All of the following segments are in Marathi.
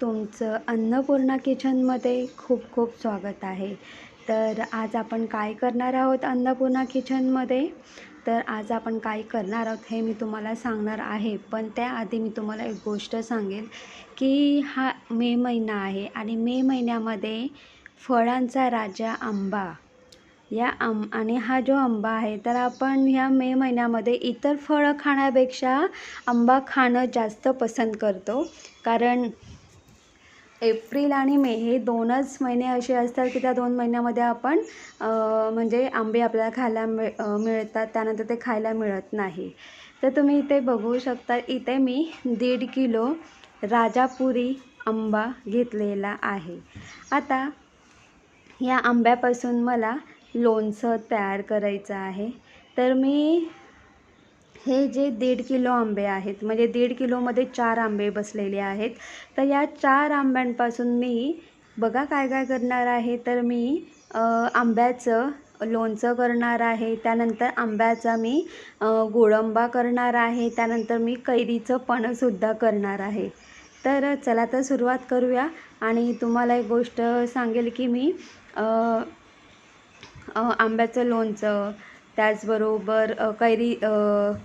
तुमचं अन्नपूर्णा किचनमध्ये खूप खूप स्वागत आहे. तर आज आपण काय करणार आहोत अन्नपूर्णा किचनमध्ये? तर आज आपण काय करणार आहोत हे मी तुम्हाला सांगणार आहे. पण त्याआधी मी तुम्हाला एक गोष्ट सांगेल की हा मे महिना आहे आणि मे महिन्यामध्ये फळांचा राजा आंबा. या आंब आणि हा जो आंबा आहे तर आपण ह्या मे महिन्यामध्ये इतर फळं खाण्यापेक्षा आंबा खाणं जास्त पसंत करतो. कारण एप्रिल आणि मे हे दोनच महिने असे असतात की त्या दोन महिन्यामध्ये आपण म्हणजे आंबे आपल्याला खायला मिळ मिळतात. त्यानंतर ते खायला मिळत नाही. तर तुम्ही इथे बघू शकता इथे मी दीड किलो राजापुरी आंबा घेतलेला आहे. आता या आंब्यापासून मला लोणचं तयार करायचं आहे. तर मी हे जे दीड किलो आंबे आहेत म्हणजे दीड किलोमध्ये चार आंबे बसलेले आहेत तर या चार आंब्यांपासून मी बघा काय काय करणार आहे तर मी आंब्याचं लोणचं करणार आहे त्यानंतर आंब्याचा मी गोळंबा करणार आहे त्यानंतर मी कैरीचं पणसुद्धा करणार आहे. तर चला तर सुरुवात करूया आणि तुम्हाला एक गोष्ट सांगेल की मी आंब्याचं लोणचं त्याचबरोबर कैरी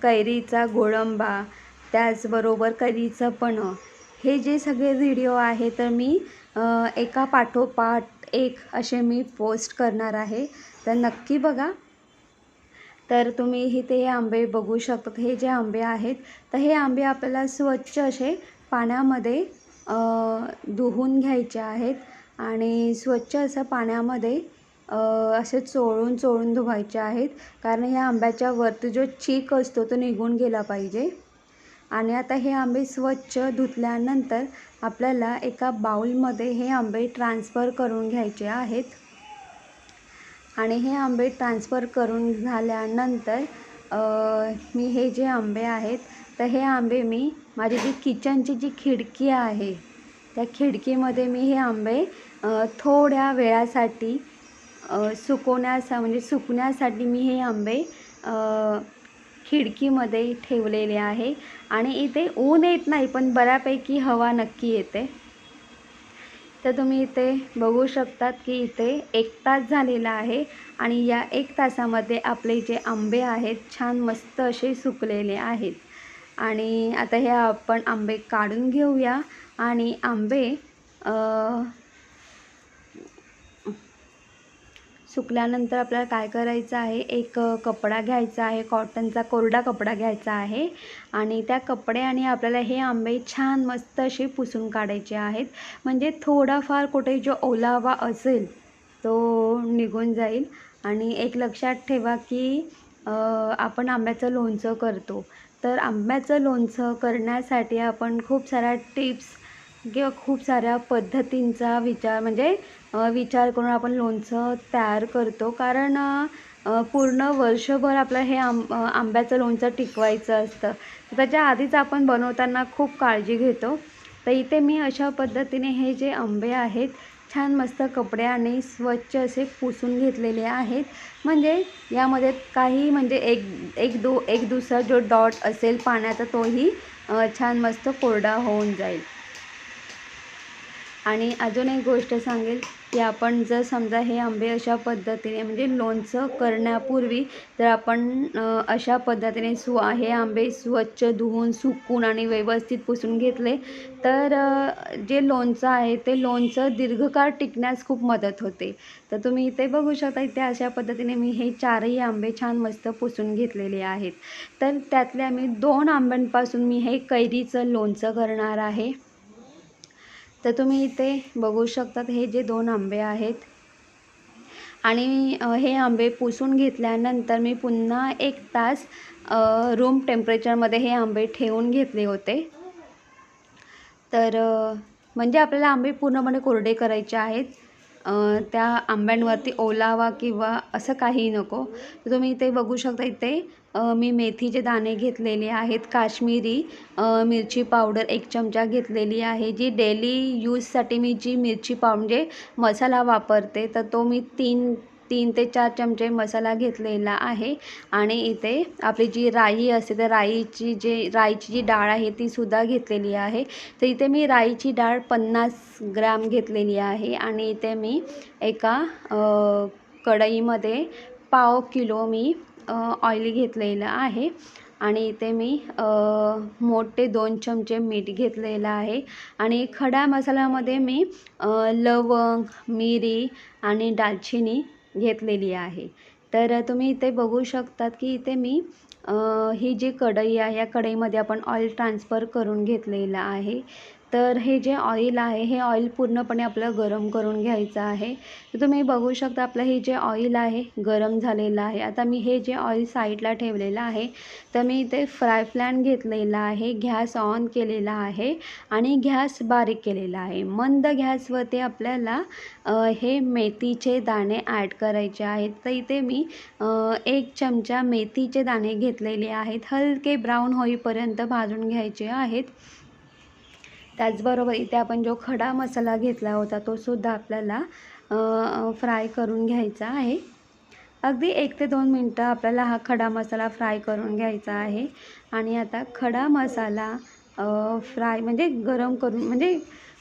कैरीचा गोळंबा त्याचबरोबर कैरीचं पणं. हे जे सगळे व्हिडिओ आहे तर मी एका पाठोपाठ एक असे मी पोस्ट करणार आहे. तर नक्की बघा. तर तुम्ही इथे हे आंबे बघू शकता हे जे आंबे आहेत तर हे आंबे आपल्याला स्वच्छ असे पाण्यामध्ये धुवून घ्यायचे आहेत. आणि स्वच्छ असं पाण्यामध्ये असे चोळून चोळून धुवायचे आहेत. कारण या आंब्याच्या वरती जो चीक असतो तो निघून गेला पाहिजे. आणि आता हे आंबे स्वच्छ धुतल्यानंतर आपल्याला एका बाऊलमध्ये हे आंबे ट्रान्सफर करून घ्यायचे आहेत. आणि हे आंबे ट्रान्सफर करून झाल्यानंतर मी हे जे आंबे आहेत तर हे आंबे मी माझी जी किचनची जी खिडकी आहे त्या खिडकीमध्ये मी हे आंबे थोड्या वेळासाठी सुकवण्यास म्हणजे सुकण्यासाठी मी हे आंबे खिडकीमध्ये ठेवलेले आहे. आणि इथे ऊन येत नाही पण बऱ्यापैकी हवा नक्की येते. तर तुम्ही इथे बघू शकतात की इथे एक तास झालेला आहे आणि या एक तासामध्ये आपले जे आंबे आहेत छान मस्त असे सुकलेले आहेत. आणि आता हे आपण आंबे काढून घेऊया. आणि आंबे सुकल्यानंतर आपल्याला काय करायचं आहे? एक कपडा घ्यायचा आहे. कॉटनचा कोरडा कपडा घ्यायचा आहे. आणि त्या कपड्याने आपल्याला हे आंबे छान मस्त असे पुसून काढायचे आहेत. म्हणजे थोडाफार कुठे जो ओलावा असेल तो निघून जाईल. आणि एक लक्षात ठेवा की आपण आंब्याचं लोणचं करतो. तर आंब्याचं लोणचं करण्यासाठी आपण खूप साऱ्या टिप्स किंवा खूप साऱ्या पद्धतींचा विचार म्हणजे विचार करून आपण लोणचं तयार करतो. कारण पूर्ण वर्षभर आपलं हे आंब आंब्याचं लोणचं टिकवायचं असतं. त्याच्या आधीच आपण बनवताना खूप काळजी घेतो. तर इथे मी अशा पद्धतीने हे जे आंबे आहेत छान मस्त कपड्याने स्वच्छ असे पुसून घेतलेले आहेत. म्हणजे यामध्ये काही म्हणजे एक एक दो एक दुसरा जो डॉट असेल पाण्याचा तोही छान मस्त कोरडा होऊन जाईल. आणि अजून एक गोष्ट सांगेल की आपण जर समजा हे आंबे अशा पद्धतीने म्हणजे लोणचं करण्यापूर्वी जर आपण अशा पद्धतीने सु हे आंबे स्वच्छ धुवून सुकून आणि व्यवस्थित पुसून घेतले तर जे लोणचं आहे ते लोणचं दीर्घकाळ टिकण्यास खूप मदत होते. तर तुम्ही इथे बघू शकता इथे अशा पद्धतीने मी हे चारही आंबे छान मस्त पुसून घेतलेले आहेत. तर त्यातल्या मी दोन आंब्यांपासून मी हे कैरीचं लोणचं करणार आहे. तर तुम्ही इथे बघू शकतात हे जे दोन आंबे आहेत. आणि हे आंबे पुसून घेतल्यानंतर मी पुन्हा एक तास रूम टेम्परेचरमध्ये हे आंबे ठेवून घेतले होते. तर म्हणजे आपल्याला आंबे पूर्णपणे कोरडे करायचे आहेत. त्या आंब्यांवरती ओलावा किंवा असं काही नको. तर तुम्ही इथे बघू शकता इथे मी मेथीचे दाणे घेतलेले आहेत काश्मीरी मिरची पावडर एक चमचा घेतलेली आहे जी डेली यूजसाठी मी जी मिरची पाव म्हणजे मसाला वापरते तर तो मी तीन तीन ते चार चमचे मसाला घेतलेला आहे. आणि इथे आपली जी राई असते तर राईची जे राईची जी डाळ आहे ती सुद्धा घेतलेली आहे. तर इथे मी राईची डाळ पन्नास ग्रॅम घेतलेली आहे. आणि इथे मी एका कढईमध्ये पाव किलो मी ऑइल घेतलेलं आहे. आणि इथे मी मोठे दोन चमचे मीठ घेतलेलं आहे. आणि खडा मसाल्यामध्ये मी लवंग मिरी आणि दालचिनी घेतलेली आहे. तर तुम्ही इथे बघू शकतात की इथे मी ही जी कढई आहे या कढईमध्ये आपण ऑइल ट्रान्सफर करून घेतलेलं आहे. तर हे जे ऑइल आहे हे ऑइल पूर्णपणे आपलं गरम करून घ्यायचं आहे. तर तुम्ही बघू शकता आपलं हे जे ऑइल आहे गरम झालेलं आहे. आता मी हे जे ऑइल साईडला ठेवलेलं आहे तर मी इथे फ्राय फ्लॅन घेतलेला आहे गॅस ऑन केलेला आहे आणि गॅस बारीक केलेला आहे. मंद गॅसवरती आपल्याला हे मेथीचे दाणे ॲड करायचे आहेत. तर इथे मी एक चमचा मेथीचे दाणे घेतलेले आहेत. हलके ब्राऊन होईपर्यंत भाजून घ्यायचे आहेत. त्याचबरोबर इथे आपण जो खडा मसाला घेतला होता तो सुद्धा आपल्याला फ्राय करून घ्यायचा आहे. अगदी एक ते दोन मिनटं आपल्याला हा खडा मसाला फ्राय करून घ्यायचा आहे. आणि आता खडा मसाला फ्राय म्हणजे गरम करून म्हणजे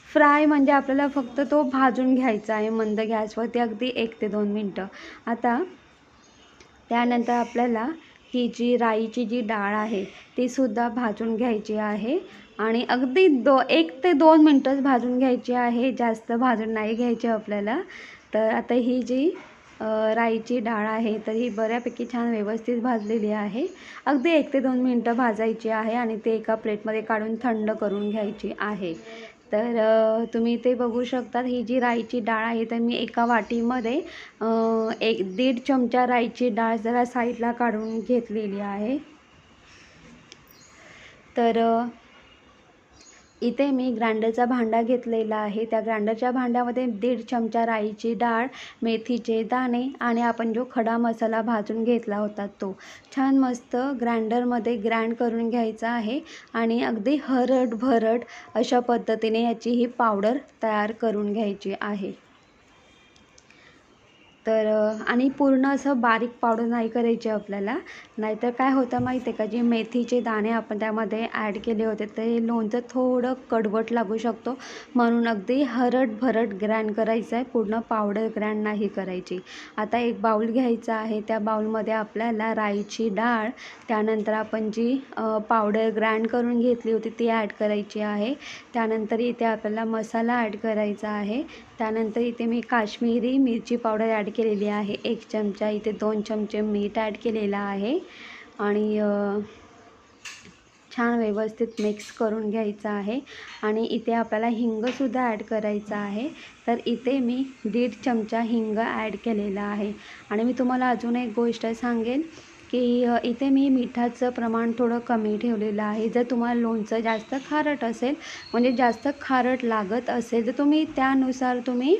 फ्राय म्हणजे आपल्याला फक्त तो भाजून घ्यायचा आहे मंद गॅसवरती अगदी एक ते दोन मिनटं. आता त्यानंतर आपल्याला ती जी राईची जी डाळ आहे ती सुद्धा भाजून घ्यायची आहे. आणि अगदी दो एक ते दोन मिनटंच भाजून घ्यायची आहे. जास्त भाजून नाही घ्यायची आपल्याला. तर आता ही जी राईची डाळ आहे तर ही बऱ्यापैकी छान व्यवस्थित भाजलेली आहे. अगदी एक ते दोन मिनटं भाजायची आहे आणि ते एका प्लेटमध्ये काढून थंड करून घ्यायची आहे. तर तुम्ही ते बघू शकतात ही जी राईची डाळ आहे तर मी एका वाटीमध्ये एक दीड चमचा राईची डाळ जरा साईडला काढून घेतलेली आहे. तर इथे मी ग्राइंडरचा भांडा घेतलेला आहे. त्या ग्राइंडरच्या भांड्यामध्ये दीड चमचा राईची डाळ मेथीचे दाणे आणि आपण जो खडा मसाला भाजून घेतला होता तो. छान मस्त ग्राइंडरमध्ये ग्राइंड करून घ्यायचा आहे आणि अगदी हरट भरट अशा पद्धतीने याची ही पावडर तयार करून घ्यायची आहे. तर आणि पूर्ण असं बारीक पावडर नाही करायची आपल्याला. नाहीतर काय होतं माहिती आहे का जे मेथीचे दाणे आपण त्यामध्ये ॲड केले होते ते लोणचं थोडं कडवट लागू शकतो. म्हणून अगदी हरट भरट ग्रँड करायचं आहे पूर्ण पावडर ग्रँड नाही करायची. आता एक बाऊल घ्यायचा आहे त्या बाऊलमध्ये आपल्याला राईची डाळ त्यानंतर आपण जी पावडर ग्रँड करून घेतली होती ती ॲड करायची आहे. त्यानंतर इथे आपल्याला मसाला ॲड करायचा आहे. त्यानंतर इथे मी काश्मीरी मिरची पावडर ॲड केलेली आहे. एक चमचा इथे दोन चमचे मीठ ॲड केलेलं आहे. आणि छान व्यवस्थित मिक्स करून घ्यायचं आहे. आणि इथे आपल्याला हिंगसुद्धा ॲड करायचं आहे. तर इथे मी दीड चमचा हिंग ॲड केलेला आहे. आणि मी तुम्हाला अजून एक गोष्ट सांगेन. की इथे मी मिठाचं प्रमाण थोडं कमी ठेवलेलं आहे. जर तुम्हाला लोणचं जास्त खारट असेल म्हणजे जास्त खारट लागत असेल तर तुम्ही त्यानुसार तुम्ही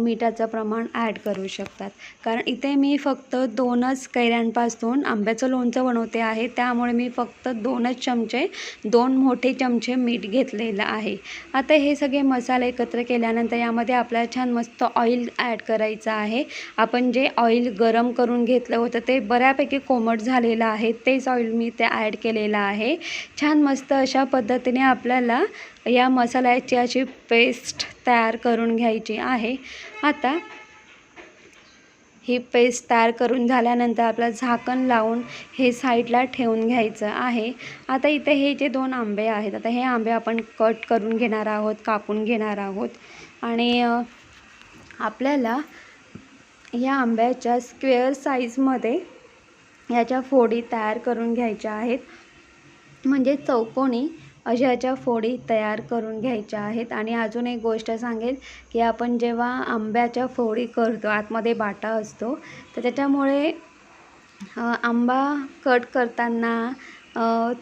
मिठाचं प्रमाण ॲड करू शकतात. कारण इथे मी फक्त दोनच कैऱ्यांपासून आंब्याचं लोणचं बनवते आहे. त्यामुळे मी फक्त दोनच चमचे दोन मोठे चमचे मीठ घेतलेलं आहे. आता हे सगळे मसाले एकत्र केल्यानंतर यामध्ये आपल्याला छान मस्त ऑइल ॲड करायचं आहे. आपण जे ऑइल गरम करून घेतलं होतं ते बऱ्यापैकी कोमट झालेलं आहे. तेच ऑइल मी ते ॲड केलेलं आहे. छान मस्त अशा पद्धतीने आपल्याला या मसाल्याची अशी पेस्ट तयार करून घ्यायची आहे. आता ही पेस्ट तयार करून झाल्यानंतर आपलं झाकण लावून हे साईडला ठेवून घ्यायचं आहे. आता इथे हे जे दोन आंबे आहेत आता हे आंबे आपण कट करून घेणार आहोत कापून घेणार आहोत. आणि आपल्याला या आंब्याच्या स्क्वेअर साईजमध्ये याच्या फोडी तयार करून घ्यायच्या आहेत. म्हणजे चौकोनी अशा अशा फोडी तयार करून घ्यायच्या आहेत. आणि अजून एक गोष्ट सांगेल की आपण जेव्हा आंब्याच्या फोडी करतो आतमध्ये बाटा असतो तर त्याच्यामुळे आंबा कट करताना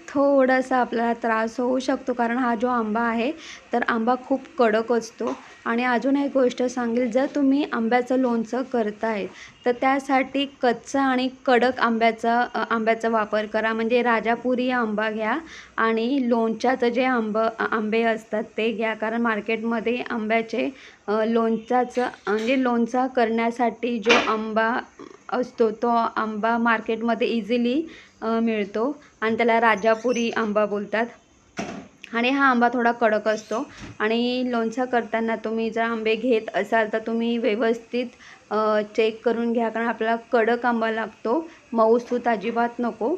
थोडासा आपल्याला त्रास होऊ शकतो कारण हा जो आंबा आहे तर आंबा खूप कडक असतो. आणि अजून एक गोष्ट सांगेल जर तुम्ही आंब्याचं लोणचं करताय तर त्यासाठी कच्चा आणि कडक आंब्याचा आंब्याचा वापर करा. म्हणजे राजापुरी आंबा घ्या आणि लोणच्याचं जे आंब आंबे असतात ते घ्या. कारण मार्केटमध्ये आंब्याचे लोणचाचं लोणच्याचं म्हणजे लोणचा करण्यासाठी जो आंबा असतो तो आंबा मार्केटमध्ये इझिली मिळतो. आणि त्याला राजापुरी आंबा बोलतात. आणि हा आंबा थोडा कडक असतो. आणि लोणचं करताना तुम्ही जर आंबे घेत असाल तर तुम्ही व्यवस्थित चेक करून घ्या. कारण आपल्याला कडक आंबा लागतो. मऊसूत अजिबात नको.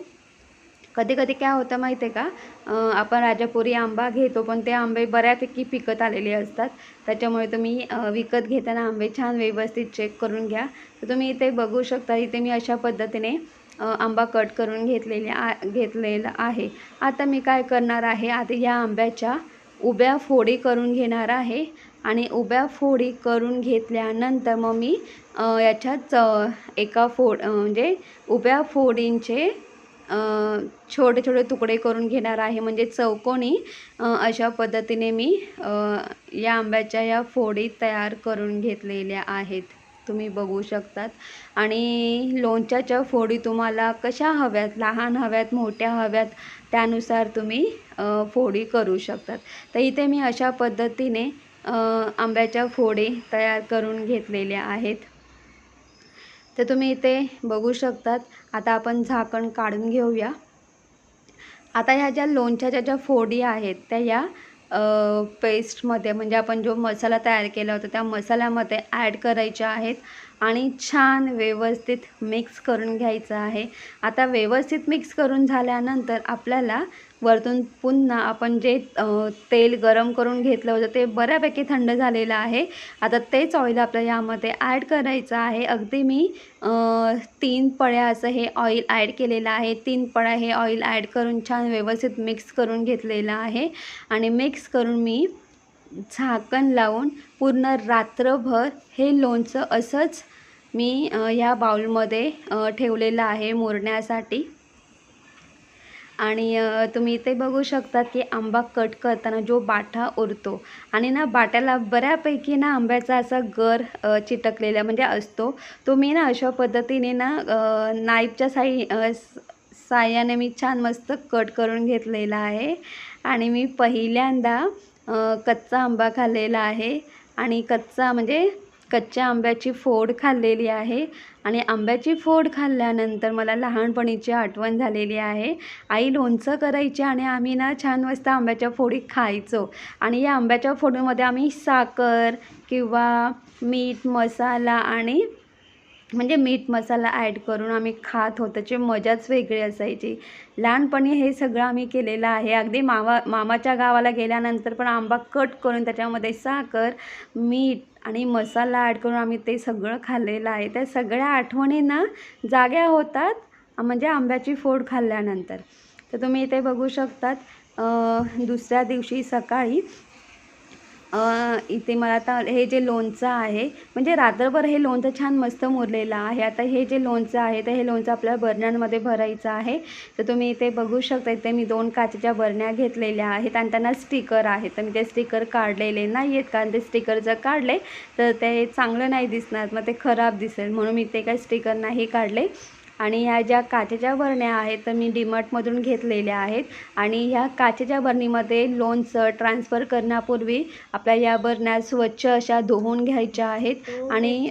कधी कधी काय होतं माहिती आहे का आपण राजापुरी आंबा घेतो पण ते आंबे बऱ्यापैकी पिकत आलेले असतात. त्याच्यामुळे तुम्ही विकत घेताना आंबे छान व्यवस्थित चेक करून घ्या. तर तुम्ही इथे बघू शकता. इथे मी अशा पद्धतीने आंबा कट करून घेतलेले आ घेतलेला आहे. आता मी काय करणार आहे आता या आंब्याच्या उभ्या फोडी करून घेणार आहे आणि उभ्या फोडी करून घेतल्यानंतर मग मी याच्यात एका फोड म्हणजे उभ्या फोडींचे छोटे छोटे तुकडे करून घेणार आहे. म्हणजे चौकोनी अशा पद्धतीने मी या आंब्याच्या या फोडी तयार करून घेतलेल्या आहेत. तुम्ही बघू शकतात. आणि लोणच्याच्या फोडी तुम्हाला कशा हव्यात लहान हव्यात मोठ्या हव्यात त्यानुसार तुम्ही फोडी करू शकतात. तर इथे मी अशा पद्धतीने आंब्याच्या फोडी तयार करून घेतलेल्या आहेत. तर तुम्ही इथे बघू शकतात. आता आपण झाकण काढून घेऊया. आता ह्या ज्या लोणच्याच्या ज्या फोडी आहेत त्या या पेस्टमध्ये म्हणजे आपण जो मसाला तयार केला होता त्या मसाल्यामध्ये ॲड करायच्या आहेत. आणि छान व्यवस्थित मिक्स करून घ्यायचं आहे. आता व्यवस्थित मिक्स करून झाल्यानंतर आपल्याला वरतून पुन्हा आपण जे तेल गरम करून घेतलं होतं ते बऱ्यापैकी थंड झालेलं आहे. आता तेच ऑइल आपल्याला यामध्ये ॲड करायचं आहे. अगदी मी तीन पळ्या असं हे ऑइल ॲड केलेलं आहे. तीन पळ्या हे ऑइल ॲड करून छान व्यवस्थित मिक्स करून घेतलेलं आहे. आणि मिक्स करून मी झाकण लावून पूर्ण रात्रभर हे लोणचं असंच मी ह्या या बाउलमध्ये ठेवलेलं आहे मुरण्यासाठी. आणि तुम्ही इथे बघू शकता की आंबा कट करताना जो बाठा उरतो आणि ना बाट्याला बऱ्यापैकी ना आंब्याचा असा गर चिटकलेला म्हणजे असतो. तो मी ना अशा पद्धतीने ना नाईफच्या साई साह्याने मी छान मस्त कट करून घेतलेला आहे. आणि मी पहिल्यांदा कच्चा आंबा खाल्लेला आहे आणि कच्चा म्हणजे कच्च्या आंब्याची फोड खाल्लेली आहे आणि आंब्याची फोड खाल्ल्यानंतर मला लहानपणीची आठवण झालेली आहे. आई लोणचं करायची आणि आम्ही ना छान मस्त आंब्याच्या फोडी खायचो आणि या आंब्याच्या फोडीमध्ये आम्ही साखर किंवा मीठ मसाला आणि म्हणजे मीठ मसाला ॲड करून आम्ही खात होतो. त्याची मजाच वेगळी असायची. लहानपणी हे सगळं आम्ही केलेलं आहे. अगदी मामा मामाच्या गावाला गेल्यानंतर पण आंबा कट करून त्याच्यामध्ये साखर मीठ आणि मसाला ॲड करून आम्ही ते सगळं खाल्लेलं आहे. त्या सगळ्या आठवणींना जाग्या होतात म्हणजे आंब्याची फोड खाल्ल्यानंतर. तर तुम्ही इथे बघू शकतात दुसऱ्या दिवशी सकाळी इथे मला आता हे जे लोणचं आहे म्हणजे रात्रभर हे लोणचं छान मस्त मुरलेलं आहे. आता हे जे लोणचं आहे तर हे लोणचं आपल्याला बरण्यांमध्ये भरायचं आहे. तर तुम्ही इथे बघू शकता इथे मी दोन काचेच्या बरण्या घेतलेल्या आहेत आणि त्यांना स्टिकर आहे तर मी ते स्टिकर काढलेले नाही आहेत कारण ते स्टिकर जर काढले तर ते चांगलं नाही दिसणार मग ते खराब दिसेल. म्हणून मी ते काही स्टिकर नाही काढले. आणि ह्या ज्या काचेच्या बरण्या आहेत तर मी डीमार्टमधून घेतलेल्या आहेत. आणि ह्या काचेच्या बरणीमध्ये लोणचं ट्रान्सफर करण्यापूर्वी आपल्या या बरण्या स्वच्छ अशा धुवून घ्यायच्या आहेत. आणि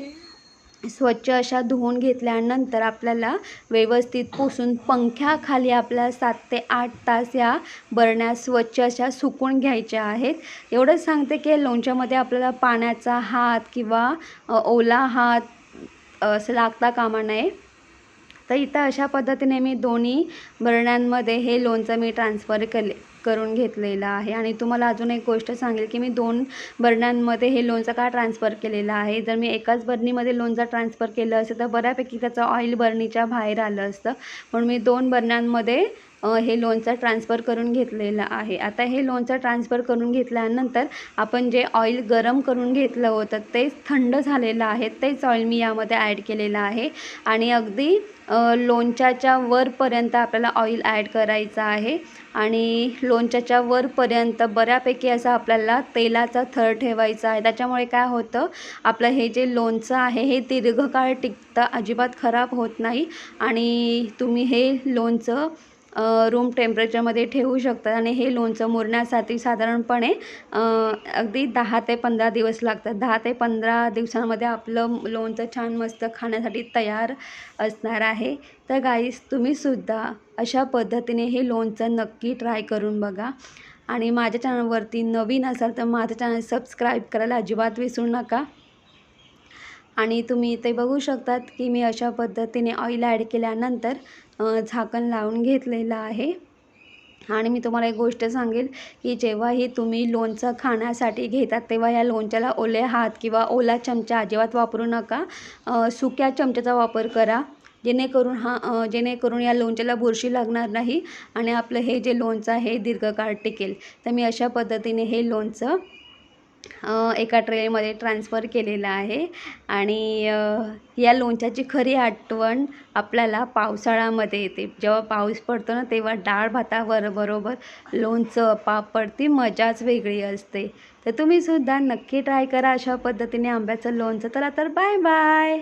स्वच्छ अशा धुवून घेतल्यानंतर आपल्याला व्यवस्थित पुसून पंख्याखाली आपल्याला सात ते आठ तास या बरण्या स्वच्छ अशा सुकून घ्यायच्या आहेत. एवढंच सांगते की लोणच्यामध्ये आपल्याला पाण्याचा हात किंवा ओला हात असं लागता कामा नये. तर इथं अशा पद्धतीने मी दोन्ही बरण्यांमध्ये हे लोणचं मी ट्रान्सफर केले करून घेतलेलं आहे. आणि तुम्हाला अजून एक गोष्ट सांगेल की मी दोन बरण्यांमध्ये हे लोणचं का ट्रान्सफर केलेलं आहे? जर मी एकाच बरणीमध्ये लोणचं ट्रान्सफर केलं असतं तर बऱ्यापैकी त्याचं ऑइल बरणीच्या बाहेर आलं असतं. म्हणून मी दोन बरण्यांमध्ये हे लोणचं ट्रान्सफर करून घेतलेलं आहे. आता हे लोणचं ट्रान्सफर करून घेतल्यानंतर आपण जे ऑइल गरम करून घेतलं होतं तेच थंड झालेलं आहे. तेच ऑइल मी यामध्ये ॲड केलेलं आहे. आणि अगदी लोणच्याच्या वरपर्यंत आपल्याला ऑइल ॲड करायचं आहे. आणि लोणच्याच्या वरपर्यंत बऱ्यापैकी असं आपल्याला तेलाचा थर ठेवायचा आहे. त्याच्यामुळे काय होतं आपलं हे जे लोणचं आहे हे दीर्घकाळ टिकतं अजिबात खराब होत नाही. आणि तुम्ही हे लोणचं रूम टेम्परेचरमध्ये ठेवू शकतात आणि हे लोणचं मुरण्यासाठी साधारणपणे अगदी दहा ते पंधरा दिवस लागतात. दहा ते पंधरा दिवसांमध्ये आपलं लोणचं छान मस्त खाण्यासाठी तयार असणार आहे. तर गाईस तुम्हीसुद्धा अशा पद्धतीने हे लोणचं नक्की ट्राय करून बघा. आणि माझ्या चॅनलवरती नवीन असाल तर माझं चॅनल सबस्क्राईब करायला अजिबात विसरू नका. आणि तुम्ही इथे बघू शकतात की मी अशा पद्धतीने ऑइल ॲड केल्यानंतर झाकण लावून घेतलेलं आहे. आणि मी तुम्हाला एक गोष्ट सांगेल की जेव्हाही तुम्ही लोणचं खाण्यासाठी घेतात तेव्हा या लोणच्याला ओले हात किंवा ओला चमचा अजिबात वापरू नका. सुक्या चमच्याचा वापर करा. जेणेकरून हा जेणेकरून या लोणच्याला बुरशी लागणार नाही आणि आपलं हे जे लोणचं आहे हे दीर्घकाळ टिकेल. तर मी अशा पद्धतीने हे लोणचं एका ट्रेमध्ये ट्रान्सफर केलेलं आहे. आणि या लोणच्याची खरी आठवण आपल्याला पावसाळ्यामध्ये येते. जेव्हा पाऊस पडतो ना तेव्हा डाळ भातावर बरोबर लोणचं पापड ती मजाच वेगळी असते. तर तुम्हीसुद्धा नक्की ट्राय करा अशा पद्धतीने आंब्याचं लोणचं. चला तर बाय बाय!